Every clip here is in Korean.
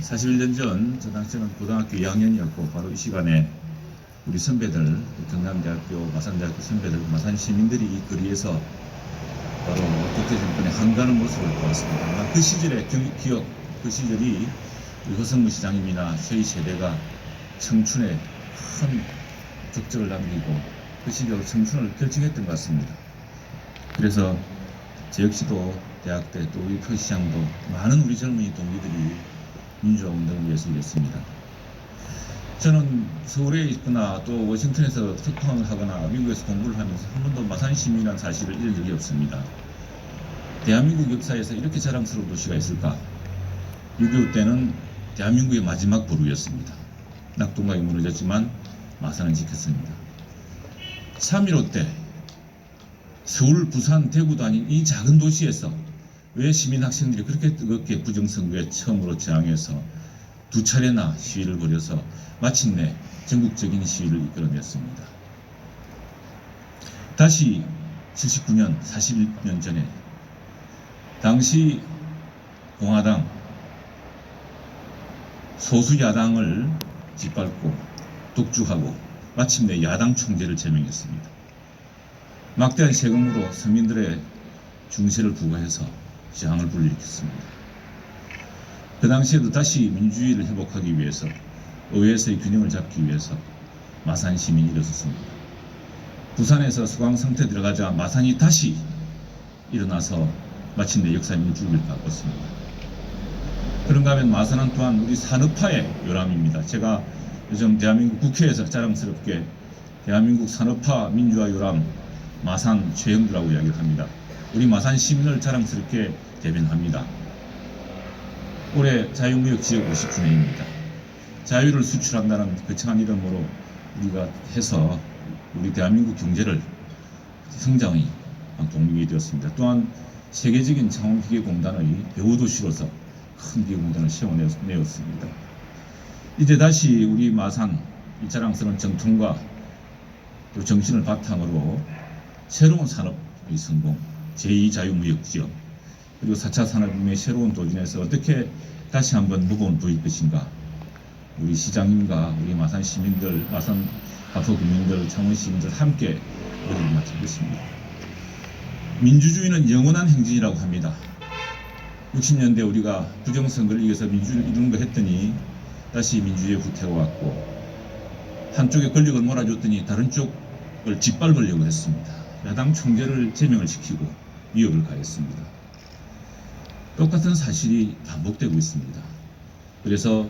41년 전, 저 당시는 고등학교 2학년이었고, 바로 이 시간에 우리 선배들, 경남대학교, 마산대학교 선배들, 마산 시민들이 이 거리에서 바로 독재 정권의 한가는 모습을 보았습니다. 그 시절의 경- 기억, 그 시절이 우리 허성무 시장님이나 저희 세대가 청춘에 큰 족적을 남기고 그 시절 청춘을 결정했던 것 같습니다. 그래서 저 역시도 대학 때 또 우리 표 시장도 많은 우리 젊은이 동기들이 민주화 운동을 위해서 일했습니다. 저는 서울에 있거나 또 워싱턴에서 특파원을 하거나 미국에서 공부를 하면서 한 번도 마산 시민이라는 사실을 잃은 적이 없습니다. 대한민국 역사에서 이렇게 자랑스러운 도시가 있을까? 6.25 때는 대한민국의 마지막 보루였습니다. 낙동강이 무너졌지만 마산은 지켰습니다. 3.15 때 서울, 부산, 대구도 아닌 이 작은 도시에서 왜 시민 학생들이 그렇게 뜨겁게 부정선거에 처음으로 저항해서 두 차례나 시위를 벌여서 마침내 전국적인 시위를 이끌어냈습니다. 다시 79년, 41년 전에 당시 공화당 소수 야당을 짓밟고 독주하고 마침내 야당 총재를 제명했습니다. 막대한 세금으로 서민들의 중세를 부과해서 저항을 불러일으켰습니다. 그 당시에도 다시 민주주의를 회복하기 위해서 의회에서의 균형을 잡기 위해서 마산 시민이 일어섰습니다. 부산에서 수강 상태 들어가자 마산이 다시 일어나서 마침내 역사 민주주의를 바꿨습니다. 그런가 하면 마산은 또한 우리 산업화의 요람입니다. 제가 요즘 대한민국 국회에서 자랑스럽게 대한민국 산업화 민주화 요람 마산 최영두라고 이야기를 합니다. 우리 마산 시민을 자랑스럽게 대변합니다. 올해 자유무역 지역 50주년입니다. 자유를 수출한다는 거창한 이름으로 우리가 해서 우리 대한민국 경제를 성장의 동력이 되었습니다. 또한 세계적인 창원기계공단의 배후도시로서 큰 기계공단을 세워내었습니다. 이제 다시 우리 마산 이 자랑스러운 정통과 또 정신을 바탕으로 새로운 산업의 성공, 제2자유무역지역, 그리고 4차 산업의 새로운 도전에서 어떻게 다시 한번 무거운 보일 것인가. 우리 시장님과 우리 마산 시민들, 마산 가포 국민들, 창원 시민들 함께 머리를 맞출 것입니다. 민주주의는 영원한 행진이라고 합니다. 60년대 우리가 부정선거를 이겨서 민주주의를 이루는 거 했더니 다시 민주주의에 후퇴해왔고 한쪽에 권력을 몰아줬더니 다른 쪽을 짓밟으려고 했습니다. 야당 총재를 제명을 시키고 위협을 가했습니다. 똑같은 사실이 반복되고 있습니다. 그래서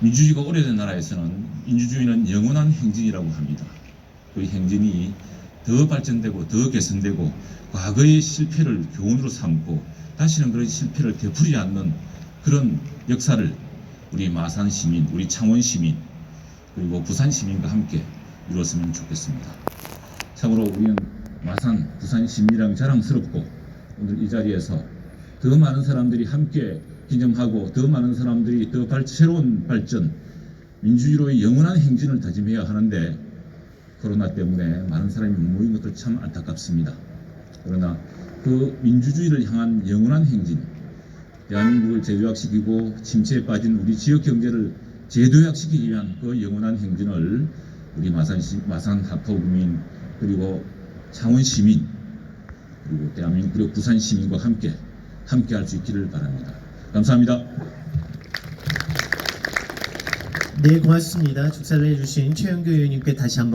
민주주의가 오래된 나라에서는 민주주의는 영원한 행진이라고 합니다. 그 행진이 더 발전되고 더 개선되고 과거의 실패를 교훈으로 삼고 다시는 그런 실패를 되풀이지 않는 그런 역사를 우리 마산 시민, 우리 창원 시민, 그리고 부산 시민과 함께 이루었으면 좋겠습니다. 참으로 우리는 마산, 부산 시민이랑 자랑스럽고 오늘 이 자리에서 더 많은 사람들이 함께 기념하고 더 많은 사람들이 더 발, 새로운 발전, 민주주의로의 영원한 행진을 다짐해야 하는데 코로나 때문에 많은 사람이 못 모인 것도 참 안타깝습니다. 그러나 그 민주주의를 향한 영원한 행진, 대한민국을 재조약시키고 침체에 빠진 우리 지역 경제를 재도약시키기 위한 그 영원한 행진을 우리 마산시, 마산 하포구민 그리고 창원 시민 그리고 대한민국 그리고 부산 시민과 함께 함께 할 수 있기를 바랍니다. 감사합니다. 네, 고맙습니다. 축사를 해주신 최영규 의원님께 다시 한번